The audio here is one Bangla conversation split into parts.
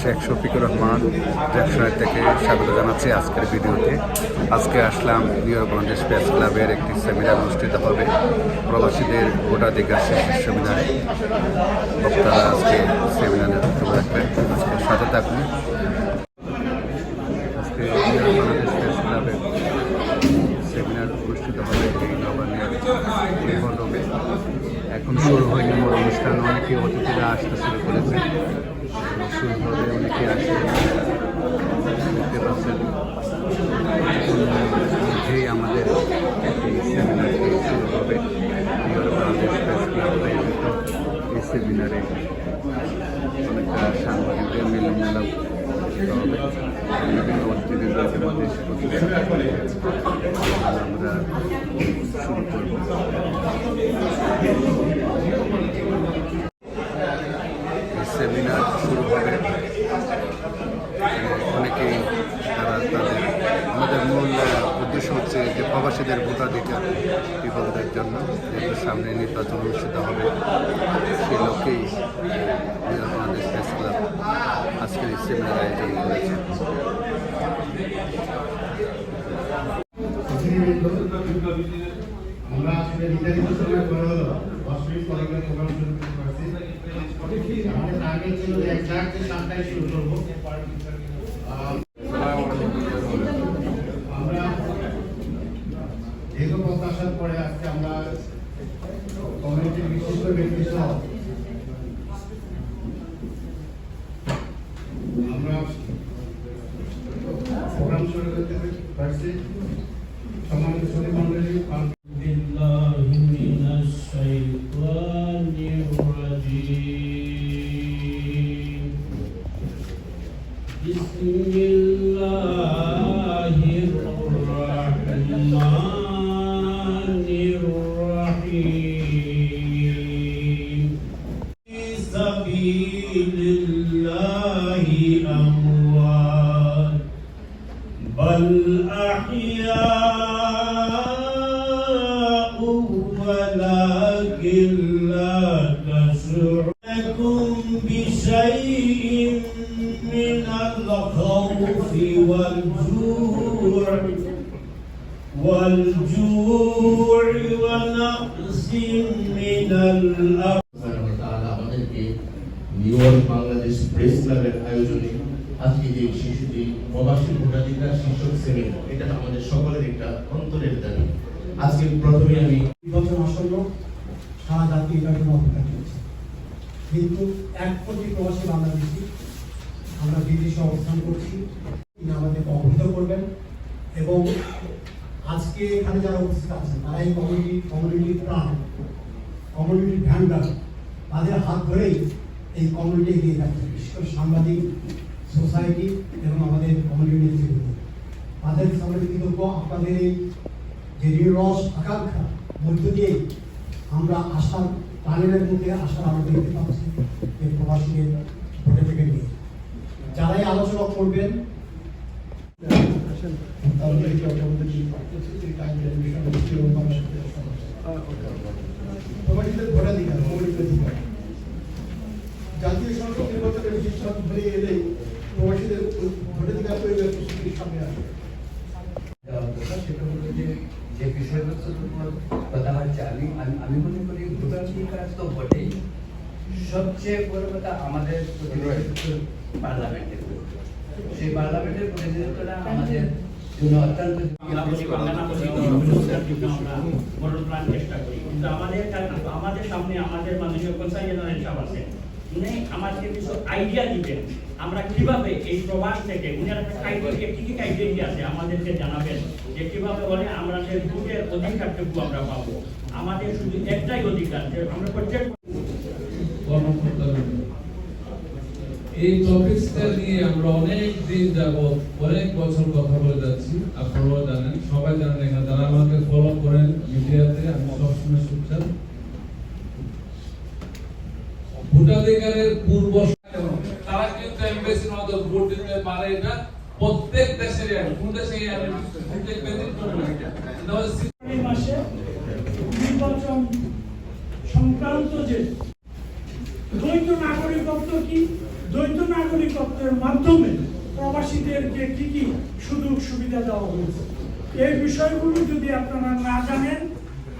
শেখ শফিকুর রহমান জ্যাকসনের থেকে স্বাগত জানাচ্ছি আজকের ভিডিওতে। আজকে আসলাম নিউরগঞ্জ স্পেস ক্লাবের একটি সেমিনার অনুষ্ঠিত হবে। প্রবাসীদের ভোটাধিকার শীর্ষ সেমিনারে বক্তারা আজকে সেমিনারে বক্তব্য রাখবেন। আজকে সাথে থাকুন। আজকে নিউ ক্লাবের সেমিনার অনুষ্ঠিত হবে এখন শুরু হয়নি মোট অনুষ্ঠান, অনেকে অতিথিরা আসতে শুরু করেছে। হবে অনেকে আসে দেখতে পাচ্ছেন মধ্যেই আমাদের এই সেমিনারটি শুরু হবে এই সেমিনারে আমরা শুরু করব এই সেমিনার শুরু হবে অনেকেই তারা তাদের আমাদের মূল আহ, উদ্দেশ্য হচ্ছে প্রবাসীদের ভোটাধিকার বিপদের জন্য যেহেতু সামনে নির্বাচন অনুষ্ঠিত হবে লক্ষ্যেই আহ, বাংলাদেশ প্রেস ক্লাব আজকের সেমিনার আয়োজন করেছে। আমরা নির্ধারিত আমাদের ছিল যে দীর্ঘ প্রত্যাশার পরে আজকে আমরা কমিউনিটির বিশিষ্ট ব্যক্তি সহ আমরা প্রোগ্রাম শুরু করতে পারছি সম্মানিত সদী মন্ডলী بالله من الشيطان الرجيم بسم الله বাংলাদেশ প্রেস ক্লাবের আয়োজনে আজকে যে শিশুটি প্রবাসী ভোটাধিকার শীর্ষক সেমিনার, এটা আমাদের সকলের একটা অন্তরের দাবি। আজকে প্রথমে আমি আসন্ন, সারা জাতি এটার জন্য অপেক্ষা কিন্তু এক কোটি প্রবাসী বাংলাদেশি, আমরা বিদেশে অবস্থান করছি, তিনি আমাদেরকে অবহিত করবেন। এবং আজকে এখানে যারা উপস্থিত আছেন, তারা এই কমিউনিটি কমিউনিটির প্রাণ কমিউনিটির ভ্যানগার তাদের হাত ধরেই এই কমিউনিটি এগিয়ে যাচ্ছে বিশেষ করে সাংবাদিক সোসাইটি এবং আমাদের কমিউনিটি নেতৃবৃন্দ তাদের সামনে কৃতজ্ঞ আপনাদের এই যে নিরস আকাঙ্ক্ষা, মধ্য দিয়ে আমরা আশার, প্রাণের মধ্যে আশার আলো দেখতে পাচ্ছি এই প্রবাসীদের ভোটে থেকে নিয়ে। যারাই আলোচনা করবেন তাদেরকে অবগত করছি যে কাজের বিষয়বস্তু এবং মানুষের সমস্যা। প্রবাসীদের ভোটাধিকার মৌলিক অধিকার জাতীয় সংসদ নির্বাচনের বিশেষ হয়ে এলেই প্রবাসীদের ভোটাধিকার প্রয়োগের প্রস্তুতির সামনে আসবে। সেটা হলো যে যে বিষয়বস্তুর উপর কথা হচ্ছে আমি আমি মনে করি ভোটাধিকার তো বটেই। সবচেয়ে বড় কথা আমাদের পার্লামেন্টের সেই পার্লামেন্টের প্রতিনিধিত্বটা আমাদের জন্য অত্যন্ত চেষ্টা করি। কিন্তু আমাদের আমাদের সামনে আমাদের মানুষের কনসাল জেনারেল সাহেব আছেন উনি আমাদেরকে কিছু আইডিয়া দিবেন। আমরা কীভাবে এই প্রবাস থেকে, উনি একটা ক্রাইটেরিয়া কি কি ক্রাইটেরিয়া আছে আমাদেরকে জানাবেন যে কীভাবে হলে আমরা যে ভোটের অধিকারটুকু আমরা পাবো। আমাদের শুধু একটাই অধিকার যে আমরা প্রত্যেক এই টপিকসটা নিয়ে আমরা অনেক দিন যাবত অনেক বছর কথা বলে যাচ্ছি। আপনারাও জানেন, সবাই জানেন এখানে যারা আমাকে ফলো করেন ভোটাধিকারের পূর্ব তারা কিন্তু এমবেসির মতো ভোট দিতে পারে এটা প্রত্যেক দেশের কোন দেশে প্রত্যেক মাসে সংক্রান্ত যে দ্বৈত নাগরিকত্ব কি? দ্বৈত নাগরিকত্ব তত্ত্বের মাধ্যমে প্রবাসীদেরকে কি কি সুযোগ সুবিধা দেওয়া হয়েছে। এই বিষয়গুলো যদি আপনারা না জানেন,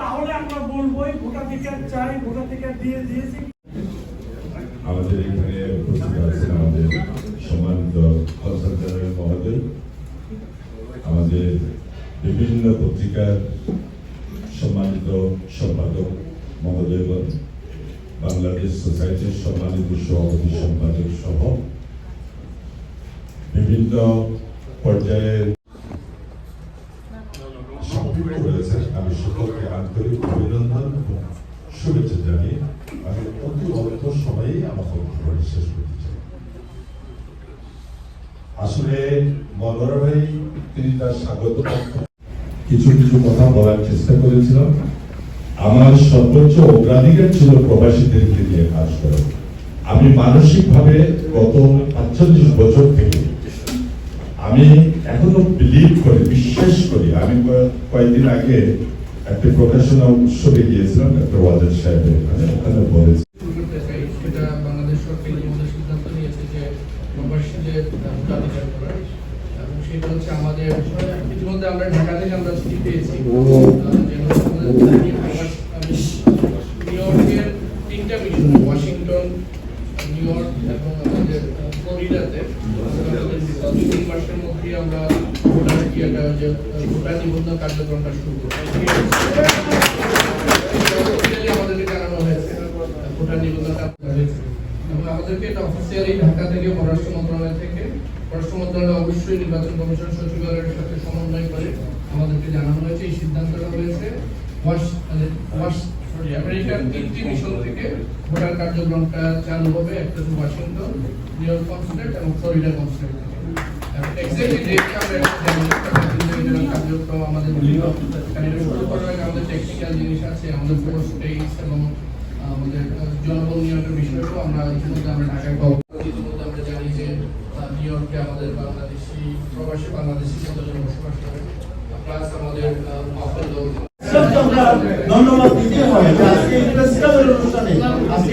তাহলে আমরা বলব ভোটাধিকার চাই, ভোটাধিকার দিয়ে দিয়েছি। আমাদের এখানে উপস্থিত আছেন আমাদের সম্মানিত জেনারেল মহোদয় আমাদের বিভিন্ন পত্রিকার সম্মানিত সম্পাদক মহোদয়গণ, বাংলাদেশ সোসাইটির সম্মানিত সভাপতি সম্পাদক সহ বিভিন্ন পর্যায়ের আমি সকলকে আন্তরিক অভিনন্দন শুভেচ্ছা জানিয়ে আমি সময়ে আমার শেষ করতে চাই আসলে মনোহর ভাই, তিনি তার স্বাগত কিছু কিছু কথা বলার চেষ্টা করেছিলাম। আমার সর্বোচ্চ অগ্রাধিকার ছিল প্রবাসীদেরকে নিয়ে কাজ করা। আমি মানসিকভাবে গত পাঁচচল্লিশ বছর থেকে আমি এখনও বিলিভ করি, বিশ্বাস করি। আমি কয়ে- কয়েকদিন আগে একটা প্রকাশনা উৎসবে গিয়েছিলাম ডক্টর ওয়াজেদ সাহেবের এখানে। ওখানে বলেছি করতে চাই সেটা বাংলাদেশ সরকার ইতিমধ্যে সিদ্ধান্ত নিয়েছে যে প্রবাসীদের ভোটাধিকার করার এবং সেটা হচ্ছে আমাদের ইতিমধ্যে আমরা ঢাকা থেকে আমরা চিঠি পেয়েছি। যে তিনটি মিশন ওয়াশিংটন নিউ ইয়র্ক এবং আমাদের ফ্লোরিডাতে। তিন মাসের মধ্যেই আমরা ভোটার ইয়েটা যে ভোটার নিবন্ধন কার্যক্রমটা শুরু অফিসিয়ালি আমাদেরকে জানানো হয়েছে ভোটার নিবন্ধনটা আমাদেরকে এটা অফিসিয়ালি ঢাকা থেকে পররাষ্ট্র মন্ত্রণালয় থেকে পররাষ্ট্র মন্ত্রণালয় অবশ্যই নির্বাচন কমিশন সচিবালয়ের সাথে সমন্বয় করে আমাদেরকে জানানো হয়েছে এই সিদ্ধান্তটা হয়েছে ওয়াশ মানে ওয়াশ আমেরিকার তিনটি মিশন থেকে ভোটার কার্যক্রমটা চালু হবে একটা হচ্ছে ওয়াশিংটন নিউ ইয়র্ক কনসুলেট এবং ফ্লোরিডা কনসুলেট এক্স্যাক্টলি ডেটটা আমরা কার্যক্রম আমাদের আমাদের টেকনিক্যাল জিনিস আছে আমাদের ফোর স্টেটস এবং আমাদের জনবল নিয়ন্ত্রণ বিষয়টাও আমরা ইতিমধ্যে আমরা ঢাকায় পাবো ইতিমধ্যে আমরা জানি যে নিউ আমাদের বাংলাদেশি প্রবাসী বাংলাদেশি কতজন বসবাস করে প্লাস আমাদের ধন্যবাদ দিতে হয় আজকে ক্লাবের অনুষ্ঠানে আজকে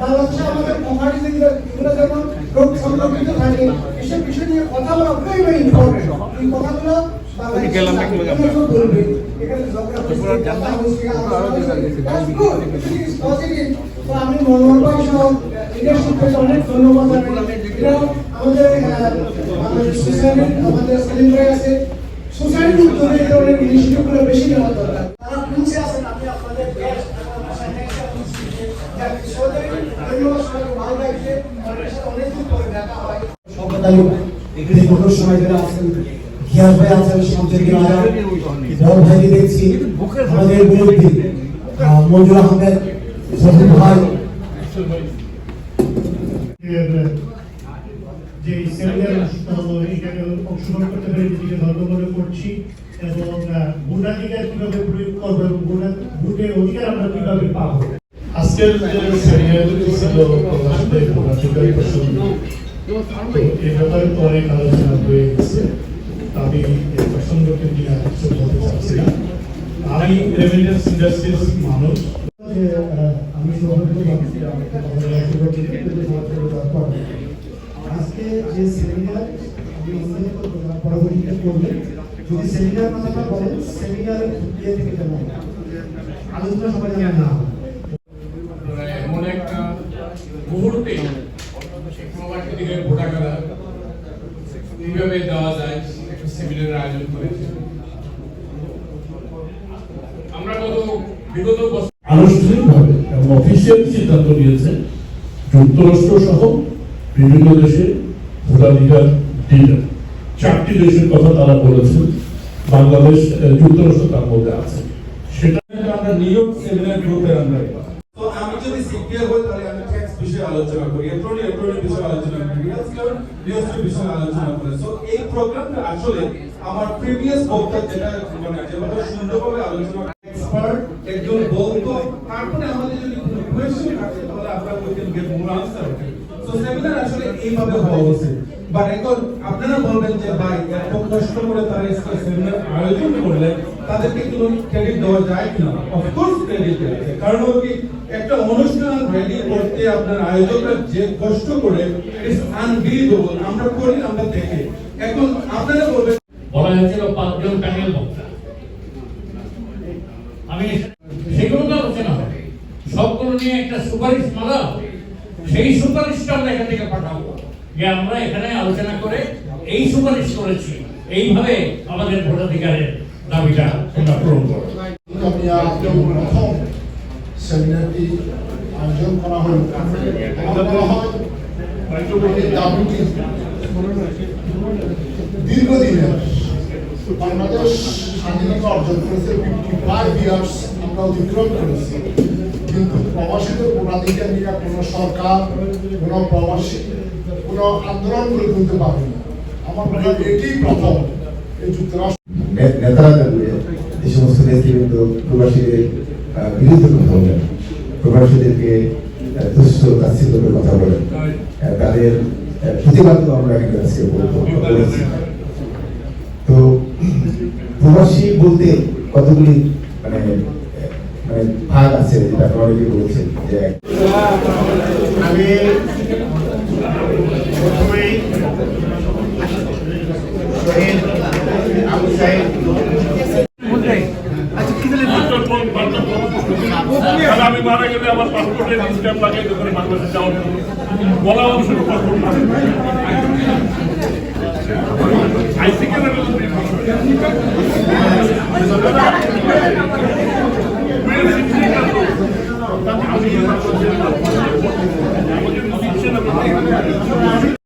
বাংলাদেশে আমাদের কোম্পানি এগুলো যেমন রোগ সংরক্ষিত থাকে এসব বিষয় নিয়ে কথা বলা ভেরি ভেরি ইম্পর্টেন্ট এই কথাগুলো বাংলাদেশে বলবে। এখানে ঝগড়া কথা হচ্ছে, আলোচনা হচ্ছে। That's good. It is positive. তো আমি মনোহর ভাই সহ অনেক ধন্যবাদ আমাদের আমাদের সোসাইটির উদ্যোগে এই ধরনের ইনিশিয়েটিভগুলো বেশি নেওয়া দরকার। সভ্যতালী এখানে কঠোর সময় ধরে আছেন গিয়াস ভাই আছেন শামসুদ্দিন আজাদ বড় ভাইকে দেখছি আমাদের বিরুদ্ধে মঞ্জুর আহমেদ জহুর ভাই। যে সেমিনার অনুষ্ঠিত হলো এখানে অংশগ্রহণ করতে পেরে নিজেকে ধন্য মনে করছি এবং ভোটাধিকার কীভাবে প্রয়োগ করব এবং ভোটের অধিকার আমরা কীভাবে পাবো? আজকের যে সেমিনার ছিল প্রবাসীদের ভোটাধিকার প্রসঙ্গে এই ব্যাপারে তো অনেক আলোচনা হয়ে গেছে। আমি এই প্রসঙ্গকে নিয়ে আর কিছু বলতে চাচ্ছি না। আমি রেমিটেন্স ইন্ডাস্ট্রিজ মানুষ। আমি আজকে যে সেমিনার আমি অনুরোধ করব পরবর্তীতে করবেন যদি সেমিনার কথাটা বলেন সেমিনার আলোচনা সবাই যেন না হয়। এমন একটা মুহূর্তে প্রবাসীদের ভোটাধিকার কীভাবে দেওয়া যায় একটা সেমিনারের আয়োজন করেছে আমরা গত বিগত বছর আনুষ্ঠানিকভাবে এবং অফিসিয়াল সিদ্ধান্ত নিয়েছে যুক্তরাষ্ট্র সহ বিভিন্ন দেশে ভোটাধিকার দিলেন চারটি দেশের কথা তারা বলেছেন। বাংলাদেশ যুক্তরাষ্ট্র তার মধ্যে আছে। সেটা আমরা ইয়র্ক সেমিনার গ্রুপের আমরা যদি সিপিআর হই তাহলে আমি ট্যাক্স বিষয়ে আলোচনা করি এপ্রনি এপ্রনি বিষয়ে আলোচনা করি রিয়েল রিয়েল বিষয়ে আলোচনা করি। সো এই প্রোগ্রামটা আসলে আমার প্রিভিয়াস বক্তা যেটা মানে যেভাবে সুন্দরভাবে আলোচনা এক্সপার্ট একজন বলতো তারপরে আমাদের যদি কোনো কোয়েশ্চেন থাকে, তাহলে আপনারা we can get more answer so seminar আসলে এইভাবে হওয়া উচিত। বাট এখন আপনারা বলবেন যে, ভাই, এত কষ্ট করে তারা সেমিনার আয়োজন করলেন তাদেরকে কোনো ক্রেডিট দেওয়া যায় কিনা? অফকোর্স ক্রেডিট আছে কারণ কি, একটা অনুষ্ঠান রেডি করতে আপনার আয়োজকরা যে কষ্ট করে ইটস আনবিলিভেবল আমরা করি, আমরা দেখি। এখন আপনারা বলবেন বলা হয়েছিল পাঁচজন প্যানেল বক্তা। আমি সেগুলো তো আলোচনা হবে সবগুলো নিয়ে একটা সুপারিশ হবে সেই সুপারিশটা আমরা এখান থেকে পাঠাবো। যে আমরা এখানে আলোচনা করে এই সুপারিশ করেছি। এইভাবে আমাদের ভোটাধিকারের দাবিটা আমরা পূরণ আয়োজন করা হলো দাবিটি দীর্ঘদিনের বাংলাদেশ স্বাধীনতা কিন্তু প্রবাসীদের ভোটাধিকার নিয়ে কোনো সরকার কোনো প্রবাসী কোনো আন্দোলন করে তুলতে পারেনি আমার মনে হয় এটি প্রথম এই যুক্তরাষ্ট্র নে- নেতারা দাঁড়িয়ে এই সমস্ত নেতৃবৃন্দ প্রবাসীদের বিরুদ্ধে কথা বলেন প্রবাসীদেরকে তুচ্ছ তাচ্ছিল্য করে কথা বলেন তাদের আহ, প্রতিবাদও আমরা এখানে আজকে বলেছি তো প্রবাসী বলতে কতগুলি মানে মানে ভাগ আছে যেটা অনেকে বলছেন যে আমি প্রথমেই আমি মারা গেলে আমার পাসপোর্টের স্ট্যাম্প লাগে দোকানে বাংলাদেশে যাওয়ার জন্য বলা অবশ্য পাসপোর্ট